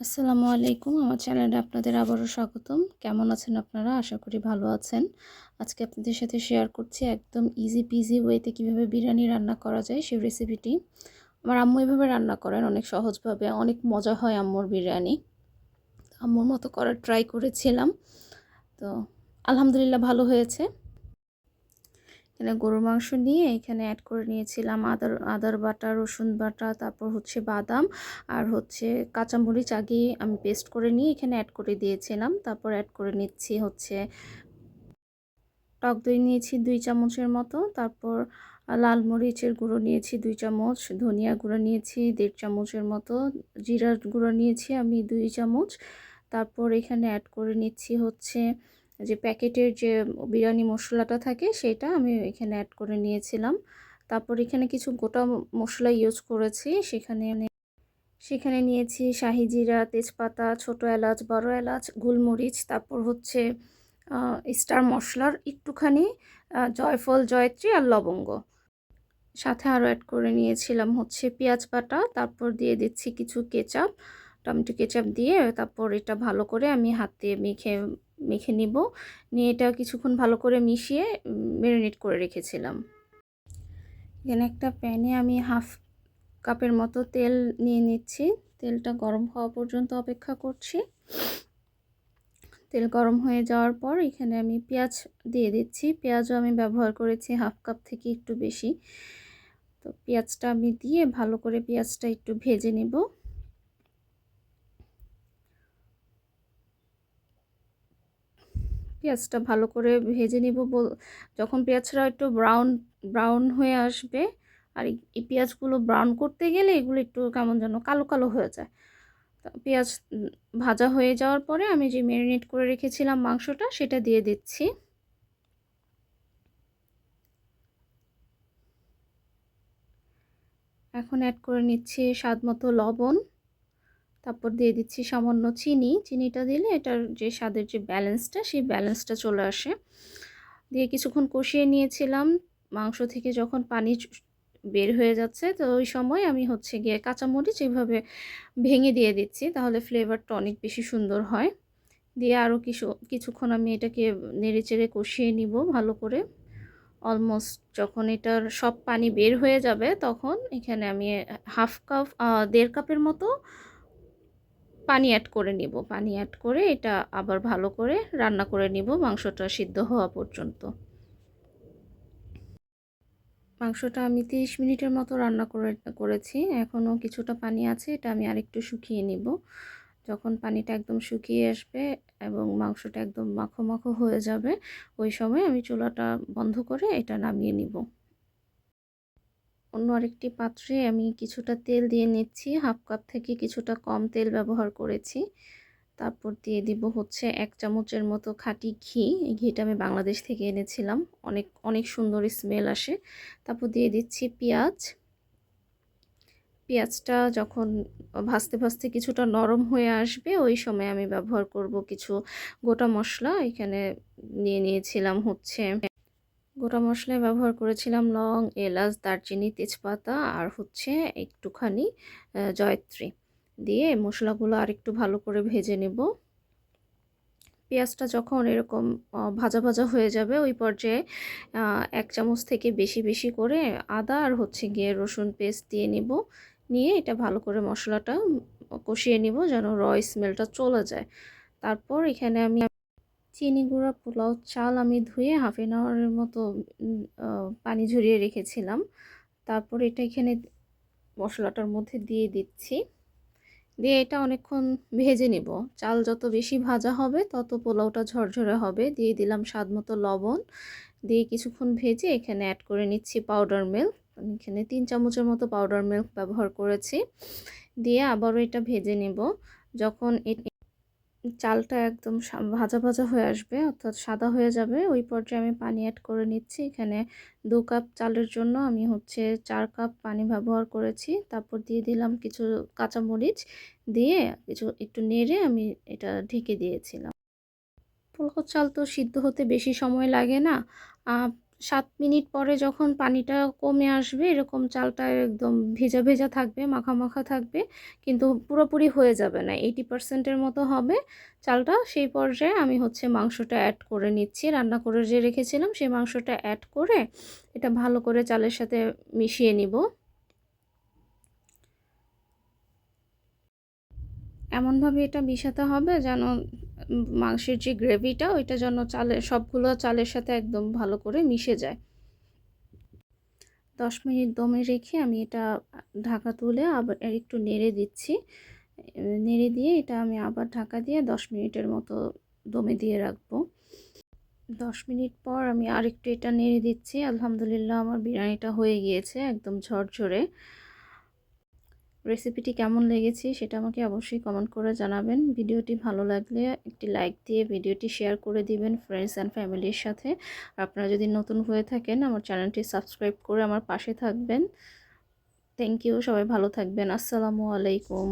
আসসালামু আলাইকুম। আমার চ্যানেলে আপনাদের আবারও স্বাগতম। কেমন আছেন আপনারা? আশা করি ভালো আছেন। আজকে আপনাদের সাথে শেয়ার করছি একদম ইজি পিজি ওয়েতে কীভাবে বিরিয়ানি রান্না করা যায় সেই রেসিপিটি আমার আম্মু এভাবে রান্না করেন, অনেক সহজভাবে। অনেক মজা হয় আম্মুর বিরিয়ানি। আম্মুর মতো করার ট্রাই করেছিলাম। তো আলহামদুলিল্লাহ ভালো হয়েছে। এখানে গরুর মাংস নিয়ে এখানে অ্যাড করে নিয়েছিলাম আদার আদার বাটা, রসুন বাটা, তারপর হচ্ছে বাদাম আর হচ্ছে কাঁচামরিচ আগে আমি পেস্ট করে নিয়ে এখানে অ্যাড করে দিয়েছিলাম। তারপর অ্যাড করে নিচ্ছি হচ্ছে টক দই নিয়েছি দুই চামচের মতো। তারপর লাল মরিচের গুঁড়ো নিয়েছি দুই চামচ, ধনিয়া গুঁড়ো নিয়েছি দেড় চামচের মতো, জিরার গুঁড়ো নিয়েছি আমি দুই চামচ। তারপর এখানে অ্যাড করে নিচ্ছি হচ্ছে যে প্যাকেটের যে বিরিয়ানি মশলাটা থাকে সেটা আমি এখানে অ্যাড করে নিয়েছিলাম। তারপর এখানে কিছু গোটা মশলা ইউজ করেছি। সেখানে সেখানে নিয়েছি শাহি জিরা, তেজপাতা, ছোটো এলাচ, বড় এলাচ, গোলমরিচ, তারপর হচ্ছে স্টার মশলার একটুখানি জয়ফল, জয়ত্রী আর লবঙ্গ। সাথে আরও অ্যাড করে নিয়েছিলাম হচ্ছে পেঁয়াজ বাটা, তারপর দিয়ে দিচ্ছি কিছু কেচাপ টমেটো কেচাপ দিয়ে তারপর এটা ভালো করে আমি হাতে মেখে মেখে নিব। নিয়ে এটা কিছুক্ষণ ভালো করে মিশিয়ে ম্যারিনেট করে রেখেছিলাম। এখানে একটা প্যানে আমি হাফ কাপের মতো তেল নিয়ে নিচ্ছি। তেলটা গরম হওয়া পর্যন্ত অপেক্ষা করছি। তেল গরম হয়ে যাওয়ার পর এখানে আমি পেঁয়াজ দিয়ে দিচ্ছি। পেঁয়াজও আমি ব্যবহার করেছি হাফ কাপ থেকে একটু বেশি। তো পেঁয়াজটা আমি দিয়ে ভালো করে পেঁয়াজটা একটু ভেজে নেব। পেঁয়াজটা ভালো করে ভেজে নিব যখন পেঁয়াজটা একটু ব্রাউন ব্রাউন হয়ে আসবে, আর এই পেঁয়াজগুলো ব্রাউন করতে গেলে এগুলো একটু কেমন যেন কালো কালো হয়ে যায়। পেঁয়াজ ভাজা হয়ে যাওয়ার পরে আমি যে ম্যারিনেট করে রেখেছিলাম মাংসটা সেটা দিয়ে দিচ্ছি। এখন অ্যাড করে নিচ্ছি স্বাদ মতো লবণ। তারপর দিয়ে দিচ্ছি সামান্য চিনি। চিনিটা দিলে এটার যে স্বাদের যে ব্যালেন্সটা, সেই ব্যালেন্সটা চলে আসে। দিয়ে কিছুক্ষণ কষিয়ে নিয়েছিলাম। মাংস থেকে যখন পানি বের হয়ে যাচ্ছে, তো ওই সময় আমি হচ্ছে গিয়ে কাঁচামরিচ এইভাবে ভেঙে দিয়ে দিচ্ছি, তাহলে ফ্লেভারটা অনেক বেশি সুন্দর হয়। দিয়ে আরও কিছু, কিছুক্ষণ আমি এটাকে নেড়ে চেড়ে কষিয়ে নিব ভালো করে। অলমোস্ট যখন এটার সব পানি বের হয়ে যাবে, তখন এখানে আমি হাফ কাপ দেড় কাপের মতো পানি অ্যাড করে নিব। পানি অ্যাড করে এটা আবার ভালো করে রান্না করে নিব। মাংসটা সিদ্ধ হওয়া পর্যন্ত। মাংসটা আমি তিরিশ মিনিটের মতো রান্না করে, করেছি। এখনও কিছুটা পানি আছে, এটা আমি আরেকটু শুকিয়ে নিব। যখন পানিটা একদম শুকিয়ে আসবে এবং মাংসটা একদম মাখো মাখো হয়ে যাবে, ওই সময় আমি চুলাটা বন্ধ করে এটা নামিয়ে নিব। অন্য আরেকটি পাত্রে আমি কিছুটা তেল দিয়ে নিচ্ছি। হাফ কাপ থেকে কিছুটা কম তেল ব্যবহার করেছি। তারপর দিয়ে দিব হচ্ছে এক চামচের মতো খাঁটি ঘি। এই ঘিটা আমি বাংলাদেশ থেকে এনেছিলাম। অনেক অনেক সুন্দর স্মেল আসে। তারপর দিয়ে দিচ্ছি পেঁয়াজ। পেঁয়াজটা যখন ভাজতে ভাজতে কিছুটা নরম হয়ে আসবে, ওই সময় আমি ব্যবহার করব কিছু গোটা মশলা। এখানে নিয়ে নিয়েছিলাম হচ্ছে গোটা মশলায় ব্যবহার করেছিলাম লং, এলাচ, দারচিনি, তেজপাতা আর হচ্ছে একটুখানি জয়ত্রী। দিয়ে মশলাগুলো আর একটু ভালো করে ভেজে নেব। পেঁয়াজটা যখন এরকম ভাজা ভাজা হয়ে যাবে, ওই পর্যায়ে এক চামচ থেকে বেশি বেশি করে আদা আর হচ্ছে গিয়ে রসুন পেস্ট দিয়ে নিব। নিয়ে এটা ভালো করে মশলাটা কষিয়ে নিব যেন র স্মেলটা চলে যায়। তারপর এখানে আমি চিনি গুঁড়া, পোলাও, চাল আমি ধুয়ে হাফ এন আওয়ারের মতো পানি ঝরিয়ে রেখেছিলাম। তারপর এটা এখানে মশলাটার মধ্যে দিয়ে দিচ্ছি। দিয়ে এটা অনেকক্ষণ ভেজে নিব। চাল যত বেশি ভাজা হবে, তত পোলাওটা ঝরঝরে হবে। দিয়ে দিলাম স্বাদ মতো লবণ। দিয়ে কিছুক্ষণ ভেজে এখানে অ্যাড করে নিচ্ছি পাউডার মিল্ক আমি এখানে তিন চামচের মতো পাউডার মিল্ক ব্যবহার করেছি। দিয়ে আবারও এটা ভেজে নেব। যখন চালটা একদম ভাজা ভাজা হয়ে আসবে, অর্থাৎ সাদা হয়ে যাবে। ওই পর্যায়ে আমি পানি অ্যাড করে নিচ্ছি। এখানে দু কাপ চালের জন্য আমি হচ্ছে চার কাপ পানি ব্যবহার করেছি। তারপর দিয়ে দিলাম কিছু কাঁচামরিচ দিয়ে কিছু একটু নেড়ে আমি এটা ঢেকে দিয়েছিলাম। পোলাও চাল তো সিদ্ধ হতে বেশি সময় লাগে না। সাত মিনিট পরে যখন পানিটা কমে আসবে, এরকম চালটা একদম ভেজা ভেজা থাকবে, মাখা মাখা থাকবে, কিন্তু পুরোপুরি হয়ে যাবে না। এইটি পার্সেন্টের মতো হবে চালটা। সেই পর্যায়ে আমি হচ্ছে মাংসটা অ্যাড করে নিচ্ছি। রান্না করে যে রেখেছিলাম, সেই মাংসটা অ্যাড করে এটা ভালো করে চালের সাথে মিশিয়ে নিব। এমনভাবে এটা মিশাতে হবে যেন মাংসের যে গ্রেভিটা, ওইটা যেন চালের, সবগুলো চালের সাথে একদম ভালো করে মিশে যায়। দশ মিনিট দমে রেখে আমি এটা ঢাকা তুলে আবার একটু নেড়ে দিচ্ছি। নেড়ে দিয়ে এটা আমি আবার ঢাকা দিয়ে দশ মিনিটের মতো দমে দিয়ে রাখব। দশ মিনিট পর আমি আরেকটু এটা নেড়ে দিচ্ছি। আলহামদুলিল্লাহ আমার বিরিয়ানিটা হয়ে গিয়েছে একদম ঝরঝরে। রেসিপিটি কেমন লেগেছে সেটা আমাকে অবশ্যই কমেন্ট করে জানাবেন। ভিডিওটি ভালো লাগলে একটি লাইক দিয়ে ভিডিওটি শেয়ার করে দিবেন ফ্রেন্ডস অ্যান্ড ফ্যামিলির সাথে। আপনারা যদি নতুন হয়ে থাকেন, আমার চ্যানেলটি সাবস্ক্রাইব করে আমার পাশে থাকবেন। থ্যাংক ইউ সবাই ভালো থাকবেন। আসসালামু আলাইকুম।